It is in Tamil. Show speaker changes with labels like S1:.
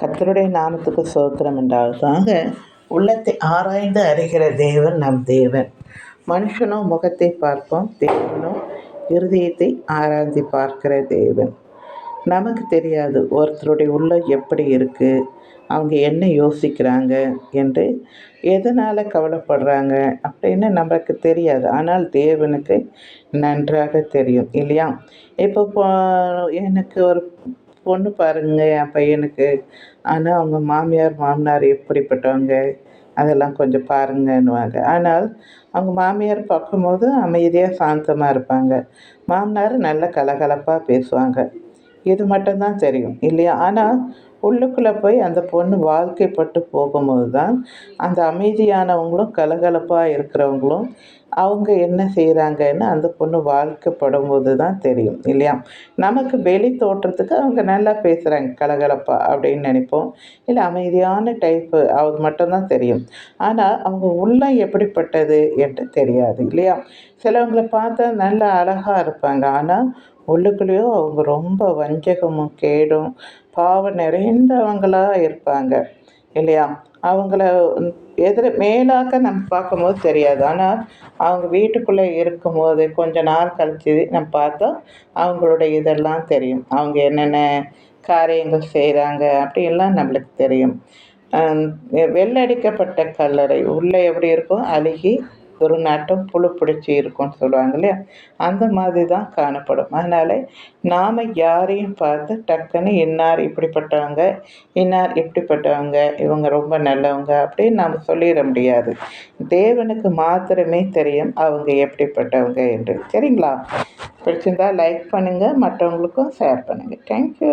S1: கத்தருடைய நாமத்துக்கு சோத்திரம் உண்டாவதாக. உள்ளத்தை ஆராய்ந்து அறிகிற தேவன் நம் தேவன். மனுஷனோ முகத்தை பார்ப்போம். தேவனோ இருதயத்தை ஆராய்ந்து பார்க்கிற தேவன். நமக்கு தெரியாது ஒருத்தருடைய உள்ளம் எப்படி இருக்குது அவங்க என்ன யோசிக்கிறாங்க என்று எதனால் கவலைப்படுறாங்க அப்படின்னு நமக்கு தெரியாது. ஆனால் தேவனுக்கு நன்றாக தெரியும் இல்லையா? இப்போ எனக்கு ஒரு பொண்ணு பாருங்க என் பையனுக்கு. ஆனால் அவங்க மாமியார் மாமனார் எப்படிப்பட்டவங்க? அதெல்லாம் கொஞ்சம் பாருங்கன்னுவாங்க. ஆனால் அவங்க மாமியார் பார்க்கும்போது அமைதியாக சாந்தமாக இருப்பாங்க. மாமனார் நல்ல கலகலப்பாக பேசுவாங்க. இது மட்டும்தான் தெரியும் இல்லையா? ஆனால் உள்ளுக்குள்ளே போய் அந்த பொண்ணு வாழ்க்கைப்பட்டு போகும்போது தான் அந்த அமைதியானவங்களும் கலகலப்பாக இருக்கிறவங்களும் அவங்க என்ன செய்கிறாங்கன்னு அந்த பொண்ணு வாழ்க்கைப்படும் போது தான் தெரியும் இல்லையா? நமக்கு வெளி தோற்றத்துக்கு அவங்க நல்லா பேசுகிறாங்க கலகலப்பாக அப்படின்னு நினைப்போம். இல்லை அமைதியான டைப்பு அது மட்டும்தான் தெரியும். ஆனால் அவங்க உள்ளம் எப்படிப்பட்டது என்று தெரியாது இல்லையா? சிலவங்களை பார்த்தா நல்லா அழகாக இருப்பாங்க. ஆனால் உள்ளுக்குள்ளேயோ அவங்க ரொம்ப வஞ்சகமும் கேடும் பாவம் நிறைந்தவங்களாக இருப்பாங்க. இல்லையா? அவங்கள எதிர் மேலாக்க நம்ம பார்க்கும்போது தெரியாது. ஆனால் அவங்க வீட்டுக்குள்ளே இருக்கும்போது கொஞ்ச நாள் கழித்து நம்ம பார்த்தா அவங்களோட இதெல்லாம் தெரியும். அவங்க என்னென்ன காரியங்கள் செய்கிறாங்க அப்படின்லாம் நம்மளுக்கு தெரியும். வெள்ளடிக்கப்பட்ட கல்லறை உள்ளே எப்படி இருக்கும் அழுகி ஒரு நாட்டம் புழு பிடிச்சி இருக்கும்னு சொல்லுவாங்க இல்லையா? அந்த மாதிரி தான் காணப்படும். அதனால் நாம் யாரையும் பார்த்து டக்குன்னு இன்னார் இப்படிப்பட்டவங்க இன்னார் இப்படிப்பட்டவங்க இவங்க ரொம்ப நல்லவங்க அப்படின்னு நாம் சொல்லிட முடியாது. தேவனுக்கு மாத்திரமே தெரியும் அவங்க எப்படிப்பட்டவங்க என்று. சரிங்களா? பிடிச்சிருந்தா லைக் பண்ணுங்கள் மற்றவங்களுக்கும் ஷேர் பண்ணுங்கள் தேங்க்யூ